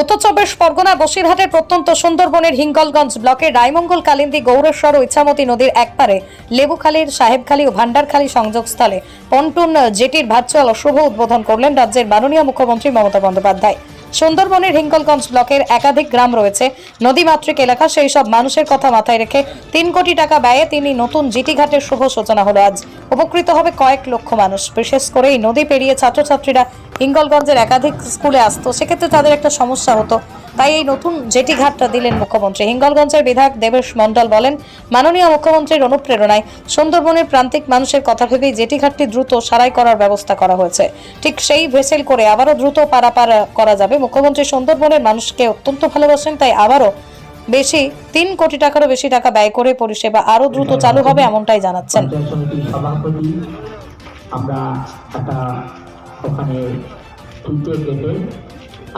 উত্তর চব্বিশ পরগনা বসিরহাটের প্রত্যন্ত সুন্দরবনের হিঙ্গলগঞ্জ ব্লকের রায়মঙ্গল, কালিন্দী, গৌরেশ্বর ও ইছামতি নদীর একপারে লেবুখালীর, সাহেবখালী ও ভান্ডারখালী সংযোগস্থলে পন্টুন জেটির ভার্চুয়াল শুভ উদ্বোধন করলেন রাজ্যের মাননীয় মুখ্যমন্ত্রী মমতা বন্দ্যোপাধ্যায়। সুন্দরবনের হিঙ্গলগঞ্জ ব্লকের একাধিক গ্রাম রয়েছে। নদীমাতৃক এলাকা, সেই সব মানুষের কথা মাথায় রেখে তিন কোটি টাকা ব্যয়ে তিনি নতুন জিটি ঘাটের শুভ সূচনা হলো আজ। উপকৃত হবে কয়েক লক্ষ মানুষ। বিশেষ করে এই নদী পেরিয়ে ছাত্রছাত্রীরা হিঙ্গলগঞ্জের একাধিক স্কুলে আসতো, সেক্ষেত্রে তাদের একটা সমস্যা হতো। তাই এই নতুন জেটি ঘাটটা দিলেন মুখ্যমন্ত্রী। হিঙ্গলগঞ্জের বিধায়ক দেবেশ মণ্ডল বলেন, মাননীয় মুখ্যমন্ত্রীর অনুপ্রেরণায় সুন্দরবনের প্রান্তিক মানুষের কথা ভেবেই জেটি ঘাটটি দ্রুত সারাই করার ব্যবস্থা করা হয়েছে। ঠিক সেই ভেসেল করে আবারও দ্রুত পারাপার করা যাবে। মুখ্যমন্ত্রী সুন্দরবনের মানুষকে অত্যন্ত ভালোবাসেন, তাই আবারও বেশি, তিন কোটি টাকারও বেশি টাকা ব্যয় করে পরিষেবা আরও দ্রুত চালু হবে এমনটাই জানাচ্ছেন। আমরা একটা ওখানে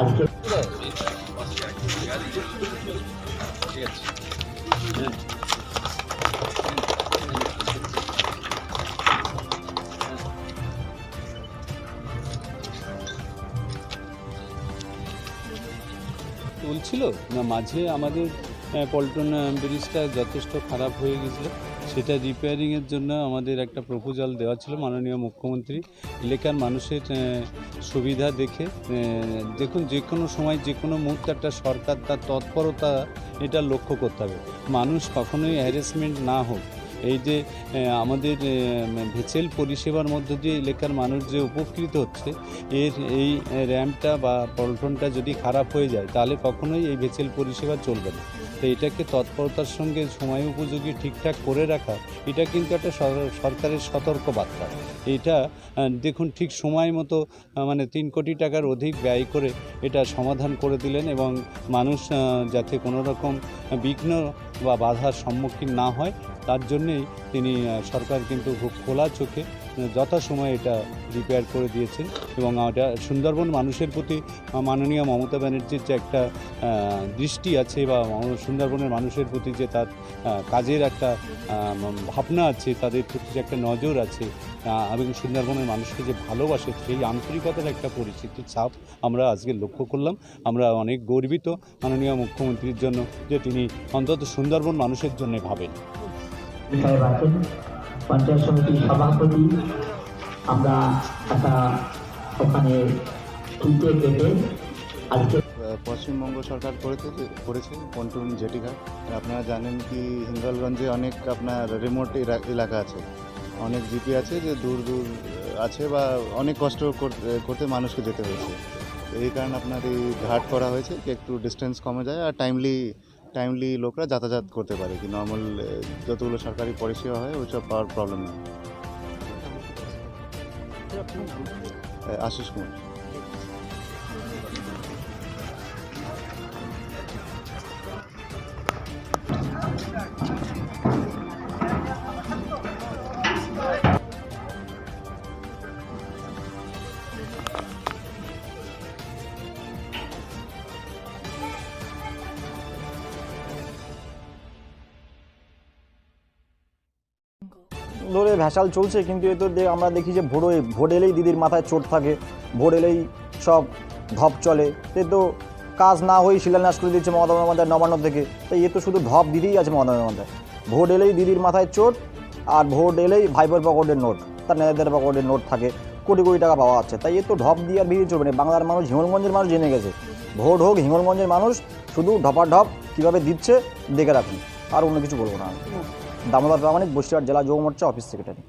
আজকে চলছিল না মাঝে আমাদের পল্টন আহ, ব্রিজটা যথেষ্ট খারাপ হয়ে গেছিল। সেটা রিপেয়ারিংয়ের জন্য আমাদের একটা প্রপোজাল দেওয়া ছিল মাননীয় মুখ্যমন্ত্রী। এলাকার মানুষের সুবিধা দেখে দেখুন যে কোনো সময় যে কোনো মুহূর্তে একটা সরকার তার তৎপরতা এটা লক্ষ্য করতে হবে। মানুষ কখনোই হ্যারাসমেন্ট না হোক। এই যে আমাদের ভেসেল পরিষেবার মধ্য দিয়ে এলাকার মানুষ যে উপকৃত হচ্ছে এর এই র্যাম্পটা বা পল্টনটা যদি খারাপ হয়ে যায় তাহলে কখনোই এই ভেসেল পরিষেবা চলবে না। তো এটাকে তৎপরতার সঙ্গে সময় উপযোগী ঠিকঠাক করে রাখা, এটা কিন্তু একটা সরকারের সতর্ক বার্তা এটা দেখুন ঠিক সময় মতো মানে তিন কোটি টাকার অধিক ব্যয় করে এটা সমাধান করে দিলেন এবং মানুষ যাতে কোনো রকম বিঘ্ন বা বাধার সম্মুখীন না হয়, তার জন্যেই তিনি সরকার কিন্তু খুব খোলা চোখে যথাসময়ে এটা রিপেয়ার করে দিয়েছে এবং এটা সুন্দরবন মানুষের প্রতি মাননীয় মমতা ব্যানার্জির যে একটা দৃষ্টি আছে বা সুন্দরবনের মানুষের প্রতি যে তার কাজের একটা ভাবনা আছে, তাদের প্রতি যে একটা নজর আছে এবং সুন্দরবনের মানুষকে যে ভালোবাসে সেই আন্তরিকতার একটা পরিচিতির ছাপ আমরা আজকে লক্ষ্য করলাম। আমরা অনেক গর্বিত মাননীয় মুখ্যমন্ত্রীর জন্য যে তিনি অন্তত সুন্দরবন মানুষের জন্য ভাবেন। পঞ্চায়েত সমিতির সভাপতি। আমরা একটা ওখানে তুলতে কেটে আজকে পশ্চিমবঙ্গ সরকার করেছে করেছে, পন্টুন জেটিঘাট। আপনারা জানেন কি হিঙ্গলগঞ্জে অনেক আপনার রিমোট এলাকা আছে। অনেক জিপি আছে যে দূর দূর আছে বা অনেক কষ্ট করতে মানুষকে যেতে হয়েছে। এই কারণে আপনার এই ঘাট করা হয়েছে কি একটু ডিস্টেন্স কমে যায় আর টাইমলি টাইমলি লোকরা যাতায়াত করতে পারে কি নর্মাল যতগুলো সরকারি পরিষেবা হয়, ওইসব পাওয়ার প্রবলেম নেই। আশিস কুমার। ধরে ভ্যাসাল চলছে, কিন্তু এ তো আমরা দেখি যে ভোর ভোর এলেই দিদির মাথায় চোট থাকে, ভোর এলেই সব ধপ চলে। এ তো কাজ না হয়েই শিলান্যাস করে দিচ্ছে মমতা বন্দ্যোপাধ্যায় নবান্ন থেকে। তাই এ তো শুধু ধপ দিদিই আছে মমতা বন্দ্যোপাধ্যায়। ভোট এলেই দিদির মাথায় চোট, আর ভোট এলেই ভাইপোর পকেটের নোট, তার নেতাদের পকেটের নোট থাকে, কোটি কোটি টাকা পাওয়া যাচ্ছে। তাই এ তো ঢপ দিয়ে আর বেরিয়ে চলবে না। বাংলার মানুষ, হিঙ্গলগঞ্জের মানুষ জেনে গেছে। ভোট হোক, হিঙ্গলগঞ্জের মানুষ শুধু ঢপা ঢপ কীভাবে দিচ্ছে, দেখে রাখুন। আর অন্য কিছু বলব না আমি। দামোদর প্রামাণিক বসিরহাট জেলা যুব মোর্চা অফিস সেক্রেটারি।